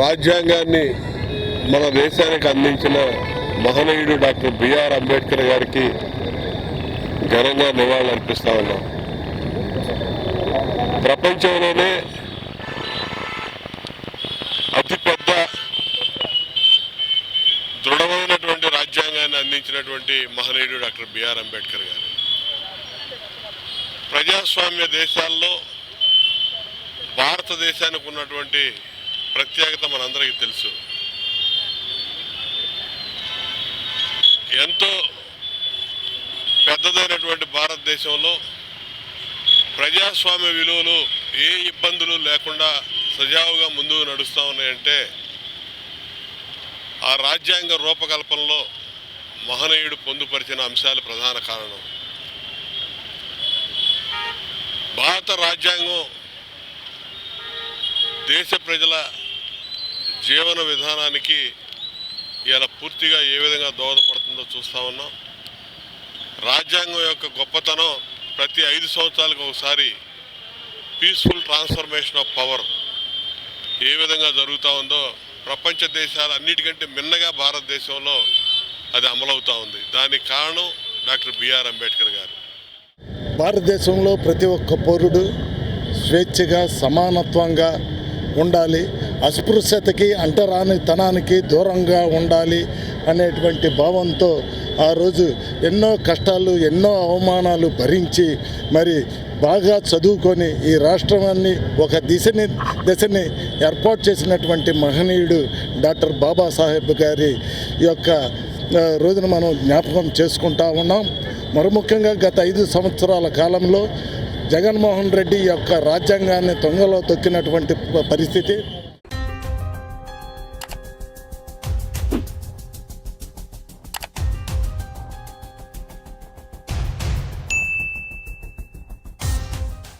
రాజ్యాంగాన్ని మన దేశానికి అందించిన మహనీయుడు డాక్టర్ బిఆర్ అంబేద్కర్ గారికి ఘనంగా నివాళులర్పిస్తా ఉన్నాం. ప్రపంచంలోనే అతిపెద్ద దృఢమైనటువంటి రాజ్యాంగాన్ని అందించినటువంటి మహనీయుడు డాక్టర్ బిఆర్ అంబేద్కర్ గారు. ప్రజాస్వామ్య దేశాల్లో భారతదేశానికి ఉన్నటువంటి ప్రత్యేకత మనందరికీ తెలుసు. ఎంతో పెద్దదైనటువంటి భారతదేశంలో ప్రజాస్వామ్య విలువలు ఏ ఇబ్బందులు లేకుండా సజావుగా ముందుకు నడుస్తూ ఉన్నాయంటే ఆ రాజ్యాంగ రూపకల్పనలో మహనీయుడు పొందుపరిచిన అంశాలు ప్రధాన కారణం. భారత రాజ్యాంగం దేశ ప్రజల జీవన విధానానికి ఇలా పూర్తిగా ఏ విధంగా దోహదపడుతుందో చూస్తా ఉన్నాం. రాజ్యాంగం యొక్క గొప్పతనం ప్రతి ఐదు సంవత్సరాలకు ఒకసారి పీస్ఫుల్ ట్రాన్స్ఫర్మేషన్ ఆఫ్ పవర్ ఏ విధంగా జరుగుతూ ఉందో ప్రపంచ దేశాలు అన్నిటికంటే మిన్నగా భారతదేశంలో అది అమలవుతూ ఉంది. దానికి కారణం డాక్టర్ బిఆర్ అంబేద్కర్ గారు. భారతదేశంలో ప్రతి ఒక్క పౌరుడు స్వేచ్ఛగా సమానత్వంగా ఉండాలి. అస్పృశ్యతకి అంటరానితనానికి దూరంగా ఉండాలి అనేటువంటి భావంతో ఆ రోజు ఎన్నో కష్టాలు ఎన్నో అవమానాలు భరించి మరి బాగా చదువుకొని ఈ రాష్ట్రాన్ని ఒక దిశని దశని ఏర్పాటు చేసినటువంటి మహనీయుడు డాక్టర్ బాబాసాహెబ్ గారి యొక్క రోజున మనం జ్ఞాపకం చేసుకుంటా ఉన్నాం. మరి ముఖ్యంగా గత ఐదు సంవత్సరాల కాలంలో జగన్మోహన్ రెడ్డి యొక్క రాజ్యాంగాన్ని తొంగలో తొక్కినటువంటి పరిస్థితి